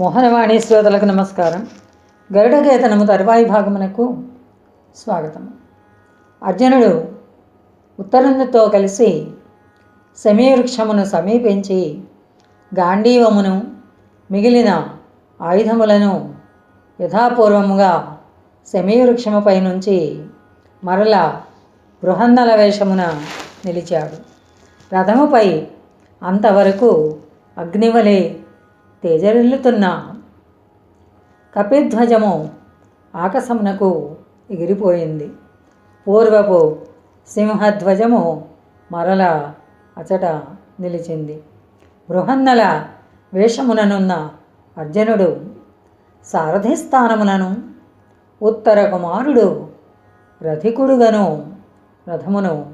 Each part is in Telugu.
మోహనవాణి శ్రోతలకు నమస్కారం. గరుడకేతనము తరువాయి భాగమునకు స్వాగతం. అర్జునుడు ఉత్తరునితో కలిసి సమీవృక్షమును సమీపించి గాంధీవమును మిగిలిన ఆయుధములను యథాపూర్వముగా సమీవృక్షముపై నుంచి మరల బృహన్నల వేషమున నిలిచాడు. రథముపై అంతవరకు అగ్నివలే తేజరిల్లుతున్న కపిధ్వజము ఆకాశమునకు ఎగిరిపోయింది. పూర్వపు సింహధ్వజము మరల అచట నిలిచింది. బృహన్నల వేషముననున్న అర్జునుడు సారథి స్థానమునను ఉత్తర కుమారుడు రథికుడుగను రథమును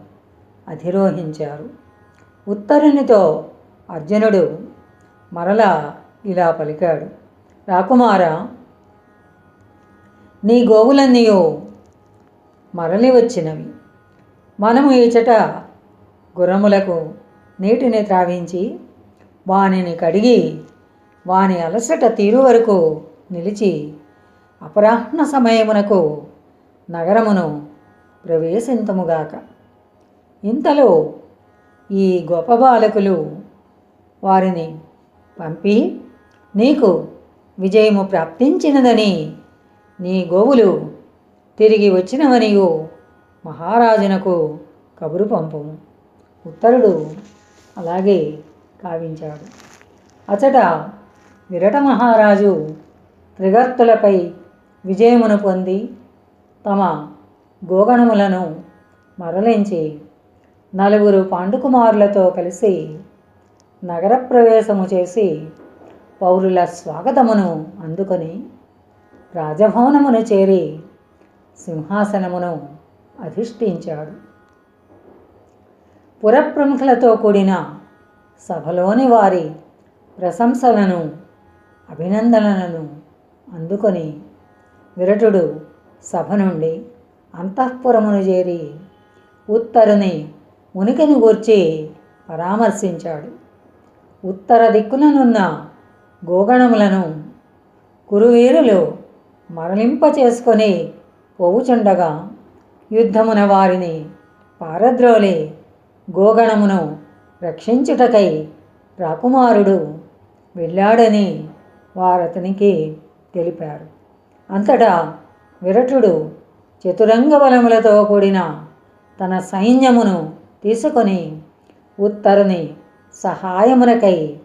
అధిరోహించారు. ఉత్తరునితో అర్జునుడు మరలా ఇలా పలికాడు. రాకుమార నీ గోవులన్నీయో మరలి వచ్చినవి. మనము ఈచట గుర్రములకు నీటిని త్రావించి వానిని కడిగి వాని అలసట తీరు వరకు నిలిచి అపరాహ్న సమయమునకు నగరమును ప్రవేశింతముగాక. ఇంతలో ఈ గొప్ప బాలకులు వారిని పంపి నీకు విజయము ప్రాప్తించినదని నీ గోవులు తిరిగి వచ్చినవనియు మహారాజునకు కబురు పంపము. ఉత్తరుడు అలాగే కావించాడు అచట విరట మహారాజు త్రిగర్తులపై విజయమును పొంది తమ గోగణములను మరలించి నలుగురు పాండుకుమారులతో కలిసి నగర ప్రవేశము చేసి పౌరుల స్వాగతమును అందుకొని రాజభవనమును చేరి సింహాసనమును అధిష్ఠించాడు. పురప్రముఖులతో కూడిన సభలోని వారి ప్రశంసలను అభినందనలను అందుకొని విరటుడు సభ నుండి అంతఃపురమును చేరి ఉత్తరుని ఉనికిని గూర్చి పరామర్శించాడు. ఉత్తర దిక్కుననున్న గోగణములను కురువీరులు మరలింప చేసుకొని పోవుచుండగా యుద్ధమున వారిని పారద్రోలి గోగణమును రక్షించుటకై రాకుమారుడు వెళ్ళాడని వారతనికి తెలిపారు. అంతటా విరటుడు చతురంగ బలములతో కూడిన తన సైన్యమును తీసుకొని ఉత్తరుని సహాయమునకై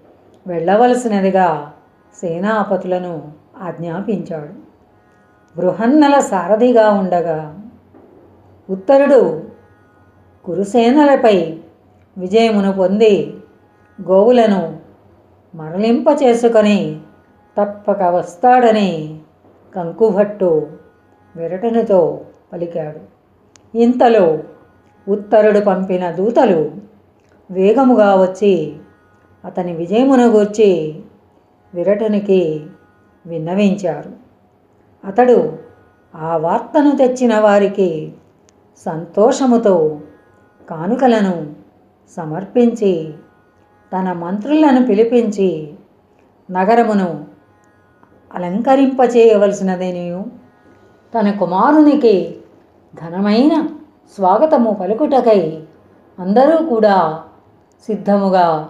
వెళ్ళవలసినదిగా సేనాపతులను ఆజ్ఞాపించాడు. బృహన్నల సారథిగా ఉండగా ఉత్తరుడు కురుసేనలపై విజయమును పొంది గోవులను మరలింప చేసుకొని తప్పక వస్తాడని కంకుభట్టు విరటనుతో పలికాడు. ఇంతలో ఉత్తరుడు పంపిన దూతలు వేగముగా వచ్చి అతని విజయమును గూర్చి విరటునికి విన్నవించారు. అతడు ఆ వార్తను తెచ్చిన వారికి సంతోషముతో కానుకలను సమర్పించి తన మంత్రులను పిలిపించి నగరమును అలంకరింపచేయవలసినదేనియు? తన కుమారునికి ఘనమైన స్వాగతము పలుకుటకై అందరూ కూడా సిద్ధముగా